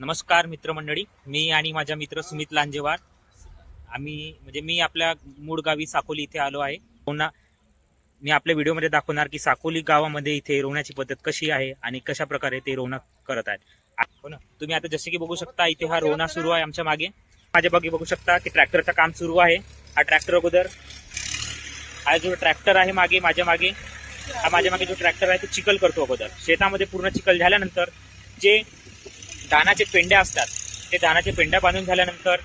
नमस्कार मित्रमंडळी. मी आणि माझ्या मित्र सुमित लांजेवार. आम्ही म्हणजे मी आपल्या मूळ गावी साकोली इथे आलो आहे. पुन्हा मी आपल्या व्हिडिओमध्ये दाखवणार की साकोली गावामध्ये इथे रोवण्याची पद्धत कशी आहे आणि कशा प्रकारे ते रोवणं करत आहेत. हो ना? तुम्ही आता जसे की बघू शकता इथे हा रोवणा सुरू आहे आमच्या मागे. माझ्या मागे बघू शकता की ट्रॅक्टरचं काम सुरू आहे. हा ट्रॅक्टर अगोदर हा जो ट्रॅक्टर आहे मागे माझ्या मागे हा माझ्या मागे जो ट्रॅक्टर आहे तो चिखल करतो अगोदर. शेतामध्ये पूर्ण चिखल झाल्यानंतर जे धानाचे पेंड्या असतात. ते धानाचे पेंड्या बांधून झाल्यानंतर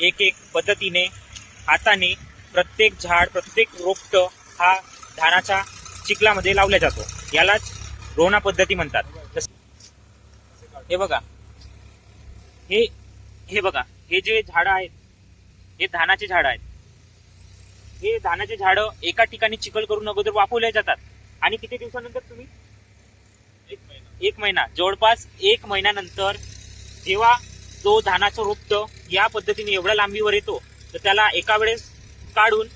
एक एक पद्धतीने हाताने प्रत्येक झाड प्रत्येक रोपट हा धानाच्या चिखलामध्ये लावला जातो. यालाच रोना पद्धती म्हणतात. हे बघा. हे हे बघा. हे जे झाडं आहेत हे धानाचे झाडं आहेत. हे धानाचे झाडं एका ठिकाणी चिखल करून अगोदर वापरले जातात. आणि किती दिवसानंतर तुम्ही? एक महिना. जवळपास एक महिन्यानंतर जेव्हा जो धानाचं रोपट या पद्धतीने एवढ्या लांबीवर येतो तर त्याला एका वेळेस काढून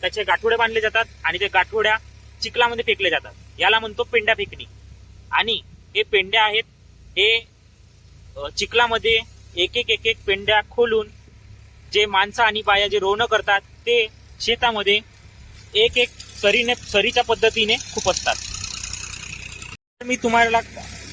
त्याचे गाठोडे बांधले जातात आणि ते गाठोड्या चिखलामध्ये फेकले जातात. याला म्हणतो पेंड्या फेकणी. आणि हे पेंड्या आहेत हे चिखलामध्ये एक एक एक एक पेंड्या खोलून जे माणसं आणि बाया जे रोवणं करतात ते शेतामध्ये एक एक सरीने सरीच्या पद्धतीने खुपसतात. मी तुम्हाला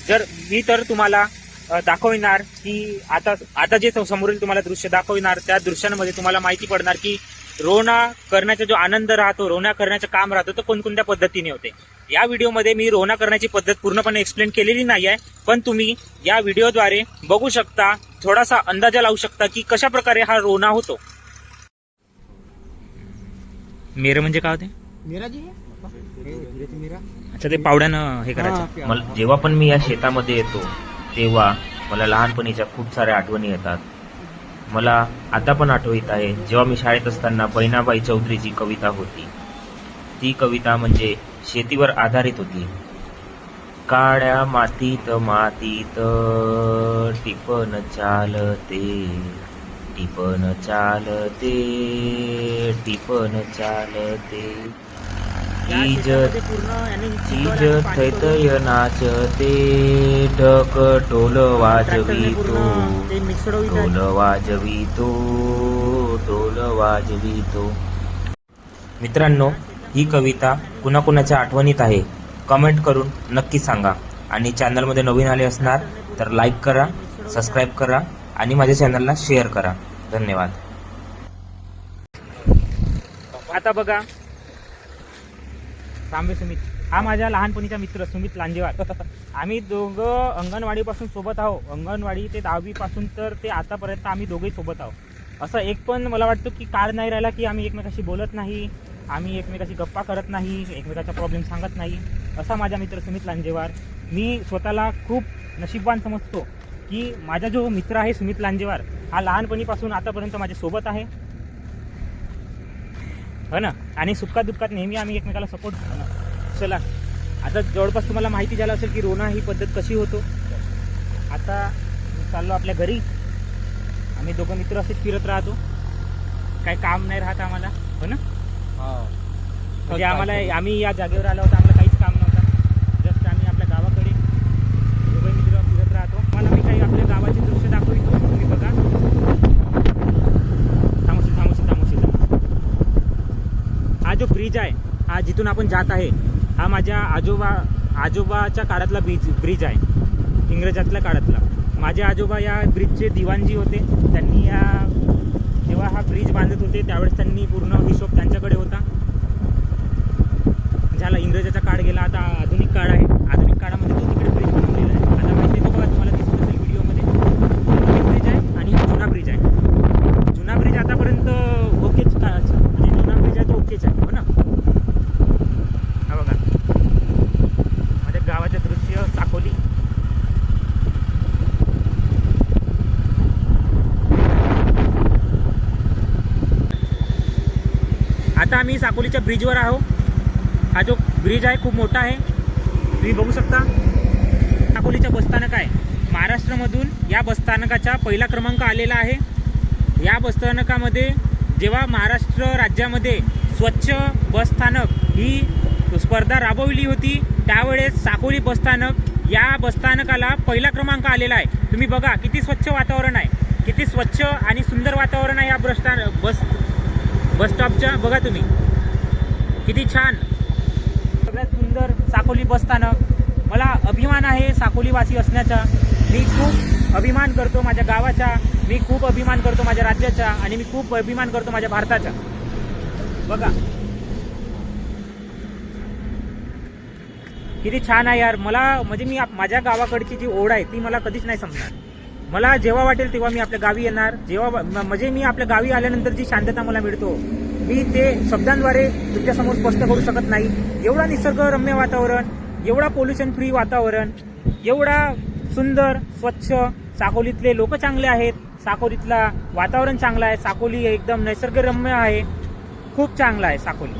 जर मी तर तुम्हाला दाखविणार की आता आता जे समोरील तुम्हाला दृश्य दाखविणार त्या दृश्यांमध्ये तुम्हाला माहिती पडणार की रोवणा करण्याचा जो आनंद राहतो रोवणा करण्याचं काम राहतं तो कोणकोणत्या पद्धतीने होते. या व्हिडिओमध्ये मी रोवणा करण्याची पद्धत पूर्णपणे एक्सप्लेन केलेली नाही आहे पण तुम्ही या व्हिडिओद्वारे बघू शकता थोडासा अंदाजा लावू शकता की कशा प्रकारे हा रोवणा होतो. मेर म्हणजे काय होते? अच्छा ते पावड्यानं हे मला जेव्हा पण मी या शेतामध्ये येतो तेव्हा मला लहानपणीच्या खूप साऱ्या आठवणी येतात. मला आता पण आठवत आहे जेव्हा मी शाळेत असताना बहिणाबाई चौधरीची कविता होती. ती कविता म्हणजे शेतीवर आधारित होती. काळ्या मातीत मातीत टिपण चालते टिपण चालते टिपण चालते. इज चीज नाच ते ढक ढोल वाजवितो टोल वाजवितो टोल वाजवितो मित्रांनो ही कविता कुणाकुणाच्या आठवणीत आहे कमेंट करून नक्की सांगा. आणि चॅनलमध्ये नवीन आले असणार तर लाईक करा सबस्क्राईब करा आणि माझ्या चॅनलला शेअर करा. धन्यवाद. आता बघा सांबे सुमित. हा माझ्या लहानपणीचा मित्र सुमित लांजेवार. आम्ही दोघं अंगणवाडीपासून सोबत आहो अंगणवाडी ते दहावी पासून तर ते आतापर्यंत आम्ही दोघेही सोबत आहो असं एक पण मला वाटतं की काळ नाही राहिला की आम्ही एकमेकाशी बोलत नाही आम्ही एकमेकाशी गप्पा करत नाही एकमेकाचा प्रॉब्लेम सांगत नाही. असा माझा मित्र सुमित लांजेवार. मी स्वतःला खूप नशीबवान समजतो की माझा जो मित्र आहे सुमित लांजेवार हा लहानपणीपासून आतापर्यंत माझ्या सोबत आहे. हो ना? आणि सुखा दुःखात नेहमी आम्ही एकमेकाला सपोर्ट चला आता जवळपास तुम्हाला माहिती झालं असेल की रोना ही पद्धत कशी होतो. आता चाललो आपल्या घरी. आम्ही दोघं मित्र असेच फिरत राहतो. काही काम नाही राहत आम्हाला हो ना? म्हणजे आम्हाला आम्ही या जागेवर आलो होतो आम्हाला काम नव्हतं जस्ट आम्ही आपल्या गावाकडे दोघं मित्र फिरत राहतो मला मी काही आपल्या गावाचे दृश्य दाखवितो तुम्ही बघा थांबूशी थांबूशी थांबूशी हा जो ब्रिज आहे. हा जिथून आपण जात आहे हा माझ्या आजोबा आजोबाच्या काळातला ब्रिज ब्रिज आहे. इंग्रजातल्या काळातला. माझे आजोबा या ब्रिजचे दिवाणजी होते. त्यांनी या जेव्हा हा ब्रिज बांधत होते त्यावेळेस त्यांनी पूर्ण हिशोब त्यांच्याकडे होता. झाला इंग्रजाचा काळ गेला. आता आधुनिक काळ आहे. आधुनिक काळामध्ये तो तिकडे ब्रिज बनवलेला आहे आता माहिती आहे का बघा तुम्हाला दिसत असेल व्हिडिओमध्ये नवीन ब्रिज आहे आणि हा जुना ब्रिज आहे जुना ब्रिज आतापर्यंत ओकेच का म्हणजे जुना ब्रिज आहे तो ओकेच आहे हो ना हा बघा माझ्या गावाचे दृश्य साकोली आता आम्ही साकोलीच्या ब्रिजवर आहो हा जो ब्रिज आहे खूप मोठा आहे. तुम्ही बघू शकता. साकोलीच्या बसस्थानक आहे. महाराष्ट्रामधून या बसस्थानकाचा पहिला क्रमांक आलेला आहे. या बसस्थानकामध्ये जेव्हा महाराष्ट्र राज्यामध्ये स्वच्छ बसस्थानक ही स्पर्धा राबवली होती त्यावेळेस साकोली बसस्थानक या बसस्थानकाला पहिला क्रमांक आलेला आहे. तुम्ही बघा किती स्वच्छ वातावरण आहे. किती स्वच्छ आणि सुंदर वातावरण आहे या बसस्थान बस बस स्टॉपच्या बघा तुम्ही. किती छान. सगळ्यात सुंदर साकोली बसस्थानक मला अभिमान आहे साकोलीवासी असण्याचा. मी खूप अभिमान करतो माझ्या गावाचा. मी खूप अभिमान करतो माझ्या राज्याचा. आणि मी खूप अभिमान करतो माझ्या भारताचा. बघा. किती छान आहे यार. मला म्हणजे मी माझ्या गावाकडची जी ओढ आहे ती मला कधीच नाही समजणार. मला जेव्हा वाटेल तेव्हा मी आपल्या गावी येणार. जेव्हा म- म्हणजे मी आपल्या गावी आल्यानंतर जी शांतता मला मिळतो मी ते शब्दांद्वारे तुमच्यासमोर स्पष्ट करू शकत नाही. एवढा निसर्गरम्य वातावरण एवढा पोल्युशन फ्री वातावरण एवढा सुंदर स्वच्छ साकोलीतले लोक चांगले आहेत. साकोलीतला वातावरण चांगलं आहे. साकोली एकदम निसर्गरम्य आहे. खूप चांगलं आहे साकोली.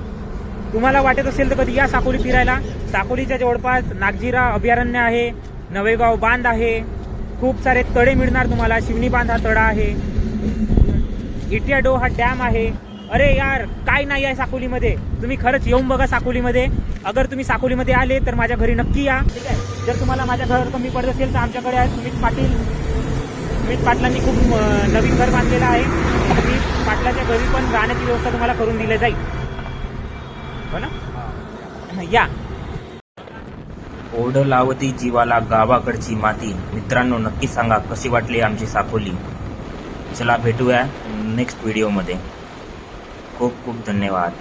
तुम्हाला वाटत असेल तर कधी या साकोली फिरायला. साकोलीच्या जवळपास नागजिरा अभयारण्य आहे. नवेगाव बांध आहे. खूप सारे तळे मिळणार तुम्हाला. शिवनी बांध हा तळा आहे. इटियाडो हा डॅम आहे. अरे यार काय नाही आहे साकोलीमध्ये? तुम्ही खरंच येऊन बघा साकोलीमध्ये. अगर तुम्ही साकोलीमध्ये आले तर माझ्या घरी नक्की या. ठीक आहे? जर तुम्हाला माझ्या घर कमी पडत असेल तर आमच्याकडे आहे सुमित पाटील. सुमित पाटलांनी खूप नवीन घर बांधलेलं आहे. सुमित पाटलाच्या घरी पण राहण्याची व्यवस्था तुम्हाला करून दिली जाईल. हो ना? या. ओढ लावती जीवाला गावाकडची माती. मित्रांनो नक्की सांगा कशी वाटली आमची साकोली? चला भेटूया नेक्स्ट व्हिडिओमध्ये खूप खूप धन्यवाद.